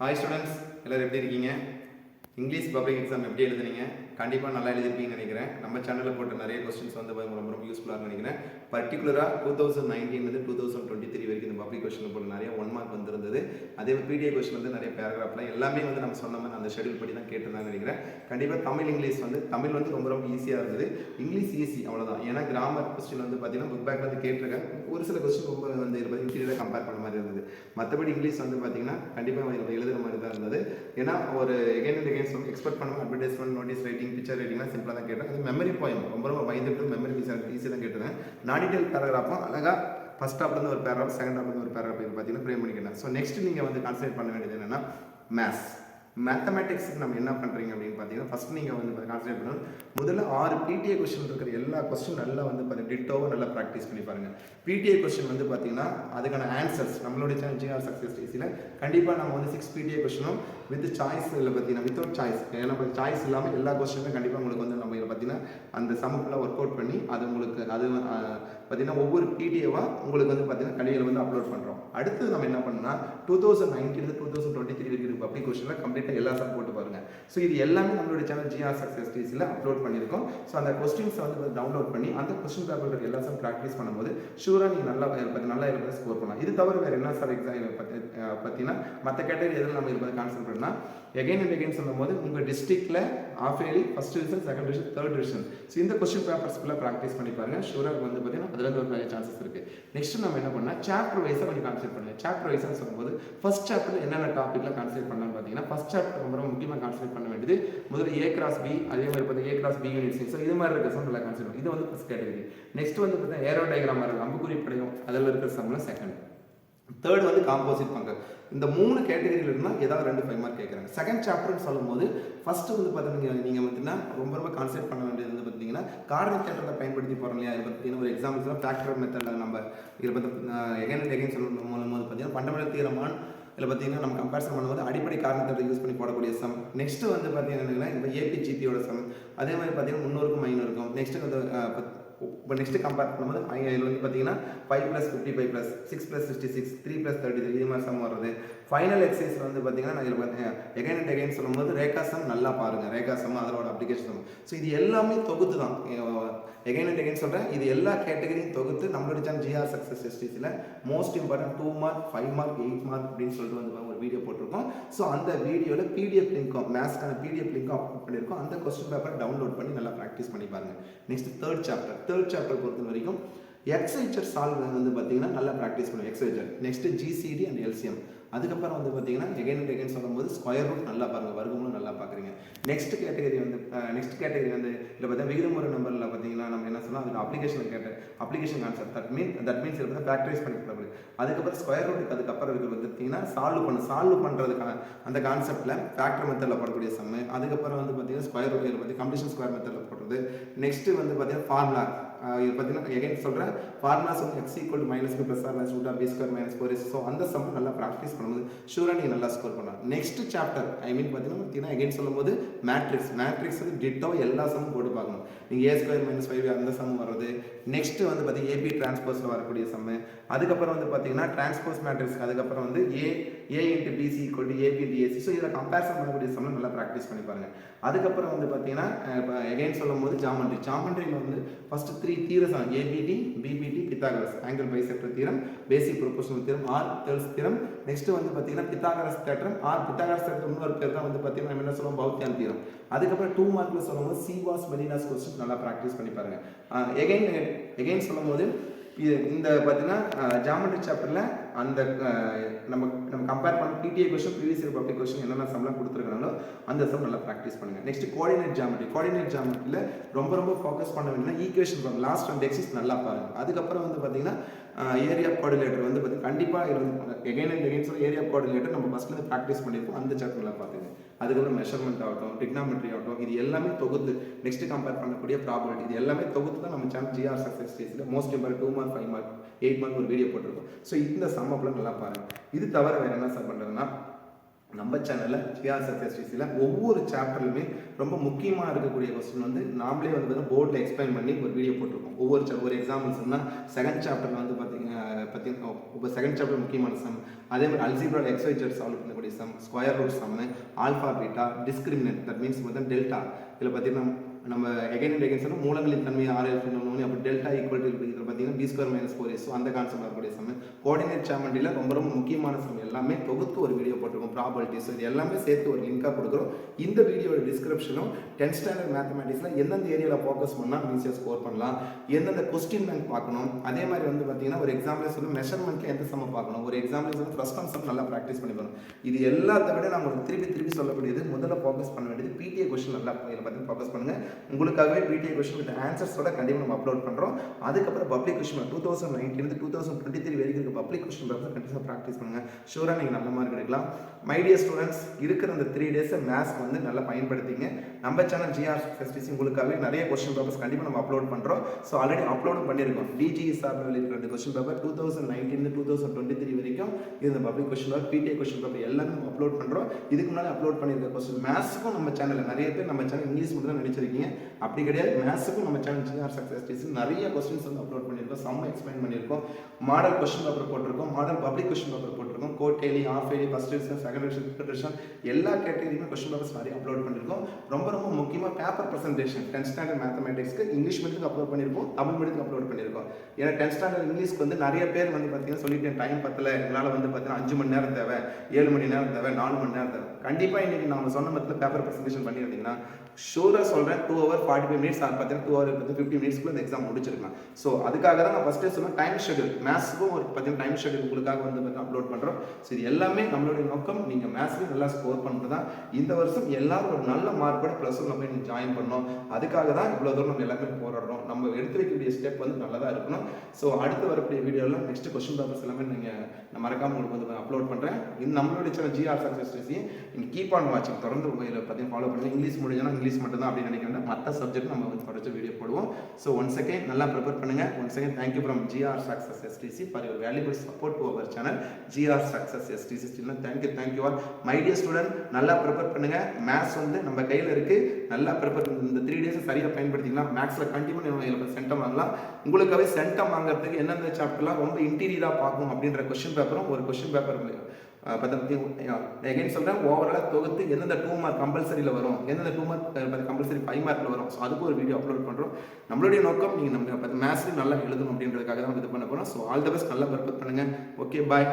Hi students எல்லோரும் எப்படி இருக்கீங்க? இங்கிலீஷ் பப்ளிக் எக்ஸாம் எப்படி எழுதுனீங்க? கண்டிப்பாக நல்லா எழுதிருப்பீங்கன்னு நினைக்கிறேன். நம்ம சேனலில் போட்ட நிறைய கொஸ்டின்ஸ் வந்து ரொம்ப ரொம்ப யூஸ்ஃபுல்லாக நினைக்கிறேன். பர்டிகுலராக டூ தௌசண்ட் நைன்டீன்லேருந்து டூ தௌசண்ட் டுவெண்ட்டி த்ரீ வரைக்கும் இந்த பப்ளிக் கொஸ்டின் போட்டு நிறைய ஒன் மார்க் வந்திருந்தது. அதே மாதிரி பிடிஏ கொஸ்டின் வந்து நிறைய பேராகிராஃப்லாம் எல்லாமே வந்து நம்ம சொன்ன மாதிரி அந்த ஷெடியூல் படி தான் கேட்டிருந்தான்னு நினைக்கிறேன். கண்டிப்பாக தமிழ் இங்கிலீஷ் வந்து தமிழ் வந்து ரொம்ப ரொம்ப ஈஸியாக இருந்தது. இங்கிலீஷ் ஈஸி அவ்வளோதான் ஏன்னா கிராமர் கொஸ்டின் வந்து பார்த்தீங்கன்னா புக் பேக் வந்து கேட்டிருக்கேன். ஒரு சில கொஸ்டின் ரொம்ப வந்து இருபது இன்டீரியராக கம்பேர் பண்ண மாதிரி இருந்தது. மற்றபடி இங்கிலீஷ் வந்து பார்த்தீங்கன்னா கண்டிப்பாக எழுதுகிற மாதிரி தான் இருந்தது. ஏன்னா ஒரு எகைன் எக்ஸ்பெக்ட் பண்ணுவோம் அட்வர்டைஸ்மெண்ட் நோட்டீஸ் ரைட்டிங் பிக்சர் ரைட்டிங்லாம் சிம்பிளாக தான் கேட்டேன். அது மெமரி போயும் ரொம்ப ரொம்ப பயந்துட்டு மெமரி ஈஸியாக தான் கேட்டேன் நாடிட்டல் பேராகிராஃபும் அழகாக ஃபஸ்ட் ஹாப்லேருந்து ஒரு பேராகிராஃப் செகண்ட் ஹாப்லேருந்து ஒரு பேராகிராஃப் பார்த்தீங்கன்னா ஃப்ரேம் பண்ணிக்கிறேன் ஸோ நெக்ஸ்ட் நீங்கள் வந்து கான்சன்ட்ரேட் பண்ண வேண்டியது என்னென்னா மேத்ஸ் மேத்தமேட்டிக்ஸுக்கு நம்ம என்ன பண்ணுறீங்க அப்படின்னு பார்த்தீங்கன்னா ஃபஸ்ட் நீங்கள் வந்து கான்சன்ட்ரேட் பண்ணணும். முதல்ல ஆறு பிடிஏ கொஸ்டின் இருக்கிற எல்லா கொஸ்டின் நல்லா வந்து பார்த்தீங்கன்னா டிட்டோவை நல்லா ப்ராக்டிஸ் பண்ணி பாருங்கள் பிடிஏ கொஸ்டின் வந்து பார்த்தீங்கன்னா அதுக்கான ஆன்சர்ஸ் நம்மளுடைய சேனல் ஜிஆர் சக்ஸஸ் டிசியில் கண்டிப்பாக நம்ம வந்து சிக்ஸ் பிடிஏ கொஸ்டினும் வித் சாய்ஸ் இல்லை பார்த்தீங்கன்னா வித்தவுட் சாய்ஸ் ஏன்னா சாய்ஸ் இல்லாமல் எல்லா கொஸ்டினுமே கண்டிப்பாக உங்களுக்கு வந்து நம்ம இதில் பார்த்தீங்கன்னா அந்த சமப்பில் ஒர்க் அவுட் பண்ணி அது உங்களுக்கு அது பார்த்தீங்கன்னா ஒவ்வொரு பிடிஏவாக உங்களுக்கு வந்து பார்த்தீங்கன்னா கடியில் வந்து அப்லோட் பண்ணுறோம் அடுத்து நம்ம என்ன பண்ணோம்னா two thousand nineteen two thousand twenty three இருக்கிற பப்ளிக் கொஸ்டினில் கம்ப்ளீட்டாக எல்லா சார் போட்டு பாருங்கள் ஸோ இது எல்லாமே நம்மளுடைய சேனல் ஜிஆர் சக்ஸஸ் டிஸில் அப்லோட் பண்ணியிருக்கோம். ஸோ அந்த கொஸ்டின்ஸை வந்து டவுன்லோட் பண்ணி அந்த கொஸ்டின் பேப்பர் இருக்க எல்லா சார் ப்ராக்டிஸ் பண்ணும்போது ஷூராக நீங்கள் நல்லா பற்றி நல்லா இருப்பதை ஸ்கோர் பண்ணலாம். இது தவிர வேறு என்ன சார் எக்ஸாம் பார்த்தீங்கன்னா மற்ற கேட்டகரி எதில் நம்ம இருப்பதை கான்சென்ட் பண்ணால் எகைன் அண்ட் எகைன் சொல்லும்போது உங்கள் டிஸ்ட்ரிக்டில் half yearly first division second division third division so இந்த கொஸ்டின் பேப்பர்ஸ் ஃபுல்லாக ப்ராக்டிஸ் பண்ணி பாருங்கள் ஷூராக வந்து பார்த்தீங்கன்னா அதுலேருந்து ஒரு நிறைய சான்சஸ் இருக்குது நெக்ஸ்ட் நம்ம என்ன பண்ணால் சாப்டர் வைஸாக கொஞ்சம் கான்சென்ட் பண்ணுங்கள் சாப்டர் வைஸாக சொல்லும்போது ஃபஸ்ட் சாப்டர் என்னென்ன டாப்பிக்கில் கான்சென்ட் பண்ணலாம்னு பார்த்தீங்கன்னா ஃபஸ்ட் சாப்டர் ரொம்ப முக்கியமாக கான்சென்ட் பண்ண வேண்டியது முதல்ல ஏ கிராஸ் பி அதே மாதிரி பார்த்தீங்கன்னா A cross B unit so இது மாதிரி இருக்க சம்பளம் நல்லா கான்சென்ட் இது வந்து ஃபஸ்ட் கேட்டகரி நெக்ஸ்ட் வந்து பார்த்தீங்கன்னா ஏரோ டயக்ராம் இருக்குது அம்புக்குறி படையும் அதில் இருக்கிற சம்மில் செகண்ட் தேர்ட் வந்து காம்போசிட் பங்கு. இந்த மூணு கேட்டகரியில் இருந்தால் ஏதாவது ரெண்டு ஃபைவ் மார்க் கேட்குறாங்க செகண்ட் சாப்டர்னு சொல்லும்போது ஃபஸ்ட்டு வந்து பார்த்தீங்கன்னா நீங்கள் பார்த்தீங்கன்னா ரொம்ப ரொம்ப கான்சென்ட் பண்ண வேண்டியது வந்து பார்த்தீங்கன்னா கார்னர் தேட்டரை பயன்படுத்தி போகிறோம் இல்லையா? இது பார்த்தீங்கன்னா ஒரு எக்ஸாம்பிள்ஸ்லாம் ஃபேக்டர் மெத்தடில் நம்ம இதில் பார்த்து எகைன் எகைன் சொல்லணும் போது பார்த்தீங்கன்னா ஃபண்டமெண்டல் தீரமான் இதில் பார்த்தீங்கன்னா நம்ம கம்பேரிசன் பண்ணும்போது அடிப்படை காரணத்தை யூஸ் பண்ணி போடக்கூடிய சம் நெக்ஸ்ட் வந்து பார்த்தீங்கன்னா இந்த ஏபிஜிபியோட சம் அதே மாதிரி பார்த்தீங்கன்னா முந்நூறுக்கும் ஐநூறுக்கும். நெக்ஸ்ட் வந்து இப்போ நெக்ஸ்ட்டு கம்பேர் பண்ணும்போது இதில் வந்து பார்த்தீங்கன்னா five plus fifty five plus six plus sixty six three plus thirty three இது மாதிரி சம் வருது. ஃபைனல் எக்ஸைஸ் வந்து பார்த்தீங்கன்னா நான் இதில் பார்த்தீங்க எகைன் அண்ட் எகைன் சொல்லும்போது ரேகாசம் நல்லா பாருங்கள் ரேகாசம் அதோட அப்ளிகேஷன் ஸோ இது எல்லாமே தொகுத்து தான். எகைன் அண்ட் எகைன் சொல்கிறேன் இது எல்லா கேட்டகரியும் தொகுத்து நம்மளோட channel GR success எஸ்டிஸில் most important two mark five mark eight mark அப்படின்னு சொல்லிட்டு வந்து ஒரு வீடியோ போட்டிருக்கோம். ஸோ அந்த வீடியோவில் பிடிஎஃப் லிங்க்கும் மேத்ஸ்க்கான பிடிஎஃப் லிங்க்கும் அப்லோட் பண்ணியிருக்கோம். அந்த கொஸ்டின் பேப்பர் டவுன்லோட் பண்ணி நல்லா ப்ராக்டிஸ் பண்ணி பாருங்கள் next third chapter third chapter பொறுத்த வரைக்கும் எக்ஸைச்சர் சால்வ் வந்து பார்த்தீங்கன்னா நல்லா ப்ராக்டிஸ் பண்ணுவோம் exercise next GCD and LCM அதுக்கப்புறம் வந்து பார்த்தீங்கன்னா எகைன் அண்ட் எகைன் சொல்லும்போது ஸ்கொயர் ரூட் நல்லா பாருங்கள் வருகமும் நல்லா பார்க்குறீங்க நெக்ஸ்ட் கேட்டகரி வந்து நெக்ஸ்ட் கேட்டகரி வந்து இதில் பார்த்தீங்கன்னா விகிதமுறை நம்பரில் பார்த்தீங்கன்னா நம்ம என்ன சொன்னால் அதில் அப்ளிகேஷன் கேட்ட application concept that mean that means இதில் ஃபேக்டரைஸ் பண்ணி கொடுக்குறது அதுக்கப்புறம் ஸ்கொயர் ரூட்டுக்கு அதுக்கப்புறம் இருக்கிறது வந்து பார்த்தீங்கன்னா சால்வ் பண்ண சால்வ் பண்ணுறதுக்கான அந்த கான்செப்ட்டில் ஃபேக்டர் மெத்தடில் போடக்கூடிய சம்மு அதுக்கப்புறம் வந்து பார்த்தீங்கன்னா ஸ்கொயர் ரூட் பற்றி கம்ப்ளீஷன் ஸ்கொயர் மெத்தடில் போடுறது. நெக்ஸ்ட்டு வந்து பார்த்தீங்கன்னா ஃபார்முலா இது பார்த்தீங்கன்னா எகைன் சொல்கிறேன் ஃபார்முலாஸ் வந்து X equal minus B plus or minus root of B square minus four so அந்த சம் நல்லா ப்ராக்டிஸ் பண்ணும்போது ஷூராக நீங்கள் நல்லா ஸ்கோர் பண்ணலாம். நெக்ஸ்ட் சாப்டர் ஐ மீன் பார்த்தீங்கன்னா பார்த்தீங்கன்னா எகைன் சொல்லும்போது மேட்ரிக்ஸ் மேட்ரிக்ஸ் வந்து டிட்டோ எல்லா சம்மும் போட்டு பார்க்கணும். நீங்கள் ஏ ஸ்கொயர் மைனஸ் ஃபைவ் அந்த சம் வர்றது நெக்ஸ்ட் வந்து பார்த்தீங்கன்னா ஏபி டிரான்ஸ்போஸில் வரக்கூடிய சம்மு அதுக்கப்புறம் வந்து பார்த்தீங்கன்னா டிரான்ஸ்போஸ் மேட்ரிக்ஸ் அதுக்கப்புறம் வந்து A A into BC equal to AB into AC so இதில் கம்பேரிசன் பண்ணக்கூடிய சம்மில் நல்லா ப்ராக்டிஸ் பண்ணி பாருங்கள் அதுக்கப்புறம் வந்து பார்த்தீங்கன்னா இப்போ எகைன் சொல்லும் போது ஜாமண்ட்ரி ஜாமண்ட்ரியில் வந்து first three theorems ABT BPT Pythagoras. Angle bisector theorem basic proportional theorem or Thales theorem. Next வந்து பார்த்தீங்கன்னா Pythagoras theorem or Pythagoras theorem இன்னொரு பேர் தான் வந்து பார்த்தீங்கன்னா நம்ம என்ன சொல்லுவோம்? பௌத்தியான் தீரம். அதுக்கப்புறம் டூ மார்க்கில் சொல்லும்போது சிவாஸ் மெலினாஸ் கொஸ்டின் நல்லா ப்ராக்டிஸ் பண்ணி பாருங்க. எகைன் எகைன் சொல்லும்போது இது இந்த பார்த்தீங்கன்னா ஜாமெட்ரி சாப்டரில் அந்த நம்ம நம்ம கம்பேர் பண்ண PTA question previous year public question என்னென்ன சம்லாம் கொடுத்துருக்காங்களோ அந்த சம் நல்லா ப்ராக்டிஸ் பண்ணுங்கள் நெக்ஸ்ட் கோஆர்டினேட் ஜாமெட்ரி கோஆர்டினேட் ஜாமெட்ரியில் ரொம்ப ரொம்ப ஃபோக்கஸ் பண்ண வேணும்னா equation form last and axis நல்லா பாருங்கள் அதுக்கப்புறம் வந்து பார்த்தீங்கன்னா ஏரியா கோஆர்டினேட்டர் வந்து பார்த்தீங்கன்னா கண்டிப்பாக இது வந்து again and again area coordinator நம்ம ஃபஸ்ட்டில் ப்ராக்டிஸ் பண்ணியிருப்போம். அந்த சாப்டரில் பார்த்துங்க அதுக்கப்புறம் மெஷர்மெண்ட் ஆகட்டும் டிக்னாமெட்ரி ஆகட்டும் இது எல்லாமே தொகுத்து நெக்ஸ்ட் கம்பேர் பண்ணக்கூடிய ப்ராபர்ட்டி இது எல்லாமே தொகுத்து தான் நம்ம சேனல் ஜிஆர் சக்ஸஸ் ஸ்டேஜில் most import two mark five mark eight mark ஒரு வீடியோ போட்டிருக்கோம். ஸோ இந்த சம்மப்பில் நல்லா பாருங்கள் இது தவிர வேறு என்ன சார் பண்ணுறதுன்னா நம்ம சேனலில் ஜிஆர் சத்யஸ்ரீஸில் ஒவ்வொரு சாப்டர்லுமே ரொம்ப முக்கியமாக இருக்கக்கூடிய கொஸ்டின் வந்து நாமளே வந்து போர்டில் எக்ஸ்பிளைன் பண்ணி ஒரு வீடியோ போட்டிருக்கோம். ஒவ்வொரு ஒரு எக்ஸாம்பிள் சொன்னால் செகண்ட் சாப்டரில் வந்து பார்த்தீங்கன்னா பற்றி இப்போ செகண்ட் சாப்டர் முக்கியமான சம். அதே மாதிரி அல்ஜிப்ரா எக்ஸைஜர் சால்வ் பண்ணக்கூடிய sum square root sum alpha beta discriminant that means பார்த்தா டெல்டா இதில் பார்த்தீங்கன்னா நம்ம எகைன் அண்ட் எகைன் சொன்னால் மூலங்களின் தன்மை ஆர் எஃப் அப்போ டெல்டா ஈக்குவல் டு பார்த்தீங்கன்னா B square minus four S அந்த கான்செப்ட் வரக்கூடிய சமயம். கோஆர்டினேட் சாமண்டியில் ரொம்ப ரொம்ப முக்கியமான சமயம். எல்லாமே தொகுத்து ஒரு வீடியோ போட்டிருக்கோம் ப்ராபர்ட்டிஸ் இது எல்லாமே சேர்த்து ஒரு லிங்காக கொடுக்குறோம். இந்த வீடியோட டிஸ்கிரிப்ஷனும் டென்த் ஸ்டாண்டர்ட் மேத்தமெட்டிக்ஸில் எந்தெந்த ஏரியாவில் ஃபோக்கஸ் பண்ணால் ஈஸியாக ஸ்கோர் பண்ணலாம் எந்தெந்த கொஸ்டின் பேங்க் பார்க்கணும் அதே மாதிரி வந்து பார்த்தீங்கன்னா ஒரு எக்ஸாம்பிள் சொல்லி மெஷர்மெண்ட்டில் எந்த சம்ம பார்க்கணும் ஒரு எக்ஸாம்பிள் சொல்லி ஃபஸ்ட் கான்செப்ட் நல்லா ப்ராக்டிஸ் பண்ணி போகணும் இது எல்லாத்த விட நான் உங்களுக்கு திருப்பி திருப்பி சொல்லக்கூடியது முதல்ல ஃபோக்கஸ் பண்ண வேண்டியது பிடிஏ கொஸ்டின் நல்லா இதில் பார்த்து ஃபோக்கஸ் பண்ணுங்கள் உங்களுக்காகவே பிடிஏ கொஸ்டின் வித் ஆன்சர்ஸோட கண்டிப்பாக நம்ம அப்லோட் பண்ணுறோம் அதுக்கப்புறம் public question two thousand nineteen two thousand twenty three வரைக்கும் இருக்க பப்ளிக் கொஸ்டின் பேப்பர் கண்டிப்பாக ப்ராக்டிஸ் பண்ணுங்கள் ஷூராக நீங்கள் நல்ல மார்க் எடுக்கலாம். மைடிய ஸ்டூடெண்ட்ஸ் இருக்கிற அந்த த்ரீ டேஸை மேத்ஸ் வந்து நல்லா பயன்படுத்திங்க. நம்ம சேனல் ஜிஆர் எஸ்டிசி உங்களுக்காகவே நிறைய கொஸ்டின் பேப்பர்ஸ் கண்டிப்பாக நம்ம அப்லோட் பண்ணுறோம் ஸோ ஆல்ரெடி அப்லோடும் பண்ணியிருக்கோம். டிஜிஇ சார்பில் இருக்கிற question paper two thousand nineteen two thousand twenty three வரைக்கும் இந்த public question paper PTA question paper எல்லாமே நம்ம அப்லோட் பண்ணுறோம் இதுக்கு முன்னாடி அப்லோட் பண்ணியிருக்க கொஸ்டின் மேத்ஸுக்கும் நம்ம சேனலில் நிறைய பேர் நம்ம சேனல் இங்கிலீஷ் மட்டும் தான் நினச்சிருக்கீங்க அப்படி கிடையாது. மேத்ஸுக்கும் நம்ம சேனல் ஜிஆர் சக்ஸஸ் டிசி நிறைய கொஸ்டின்ஸ் வந்து அப்லோட் பண்ணியிருக்கோம். செம்ம எக்ஸ்பிளைன் பண்ணியிருக்கோம். மாடல் கொஸ்டின் பேப்பர் போட்டிருக்கோம். Model public question paper quarterly half yearly first edition second edition third edition எல்லா கேட்டகரியுமே கொஸ்டின் பேப்பர்ஸ் நிறைய அப்லோட் பண்ணியிருக்கோம். ரொம்ப ரொம்ப முக்கியமாக பேப்பர் ப்ரெசன்டேஷன் டென்த் ஸ்டாண்டர்ட் மேத்தமெட்டிக்ஸ்க்கு இங்கிலீஷ் மீடியத்துக்கு அப்லோட் பண்ணியிருக்கோம் தமிழ் மீடியத்துக்கு அப்லோட் பண்ணியிருக்கோம். ஏன்னா டென்த் ஸ்டாண்டர்ட் இங்கிலீஷ்க்கு வந்து நிறைய பேர் வந்து பார்த்தீங்கன்னா சொல்லிட்டேன் டைம் பத்தல எங்களால் வந்து பார்த்தீங்கன்னா அஞ்சு மணி நேரம் தேவை ஏழு மணி நேரம் தேவை நாலு மணி நேரம் தேவை. கண்டிப்பாக இன்னைக்கு நம்ம சொன்ன மத்தியில் பேப்பர் ப்ரெசன்டேஷன் பண்ணியிருந்தீங்கன்னா ஷூராக சொல்கிறேன் two hour forty five minutes அது பார்த்தீங்கன்னா டூ ஹவர் வந்து ஃபிஃப்டி மினிட்ஸ்க்குள்ள இந்த எக்ஸாம் முடிச்சிருக்கலாம். ஸோ அதுக்காக தான் நான் ஃபஸ்ட்டே சொன்னேன் டைம் ஷெடியூல் மேத்ஸுக்கும் ஒரு பார்த்தீங்கன்னா டைம் ஷெடியூல் உங்களுக்காக வந்து பார்த்தீங்கன்னா அப்லோட் பண்ணுறோம் ஸோ இது எல்லாமே நம்மளுடைய நோக்கம். நீங்கள் மேத்ஸ்லையும் நல்லா ஸ்கோர் பண்ணுறது தான் இந்த வருஷம் எல்லாரும் ஒரு நல்ல மார்க்கோட ப்ளஸ் ஒன் நம்ம நீங்கள் ஜாயின் பண்ணணும் அதுக்காக தான் இவ்வளோ தூரம் நம்ம எல்லாமே போராடுறோம். நம்ம எடுத்து வைக்கக்கூடிய ஸ்டெப் வந்து நல்லதாக இருக்கணும். ஸோ அடுத்து வரக்கூடிய வீடியோவில் நெக்ஸ்ட் கொஸ்டின் பேப்பர்ஸ் எல்லாமே நீங்கள் நான் மறக்காமல் உங்களுக்கு வந்து அப்லோட் பண்ணுறேன் இந்த நம்மளுடைய சேனல் ஜிஆர் சக்ஸஸ் நீங்கள் கீப் ஆன் வாட்சிங் தொடர்ந்து உங்களை பார்த்தீங்கன்னா ஃபாலோ பண்ணுங்க. இங்கிலீஷ் முடிஞ்சனா இங்கிலீஷ் மட்டும் தான் அப்படின்னு நினைக்கிறேன். மற்ற சப்ஜெக்ட் நம்ம வந்து தொடர்ச்சி வீடியோ போடுவோம். ஸோ ஒன் செகண்ட் நல்லா ப்ரிப்பேர் பண்ணுங்க. One second thank you from GR success STC for your valuable support to our channel GR success STC thank you thank you all my dear student நல்லா prepare பண்ணுங்க. Maths வந்து நம்ம கையில் இருக்கு. நல்லா prepare இந்த த்ரீ டேஸ் சரியாக பயன்படுத்திக்கலாம். மேக்ஸில் கண்டிப்பாக நீங்கள் சென்டம் வாங்கலாம். உங்களுக்காகவே சென்டம் வாங்குறதுக்கு எந்தெந்த சாப்டர்லாம் ரொம்ப இன்டீரியராக பார்க்கணும் அப்படின்ற கொஸ்டின் பேப்பரும் ஒரு கொஸ்டின் பேப்பர் எகைன் சொல்கிறேன் ஓவராலாக தொகுத்து எந்தெந்த டூ மார்க் கம்பல்சரியில் வரும் எந்தெந்த டூ மார்க் கம்பல்சரி ஃபைவ் மார்க்கில் வரும். ஸோ அதுக்கு ஒரு வீடியோ அப்லோட் பண்ணுறோம் நம்மளுடைய நோக்கம் நீங்கள் நம்ம மேத்ஸ்லையும் நல்லா எழுதணும் அப்படின்றதுக்காக தான் இது பண்ண போகிறோம் ஸோ ஆல் த பெஸ்ட் நல்லா ப்ரிப்பேர் பண்ணுங்கள் ஓகே பாய்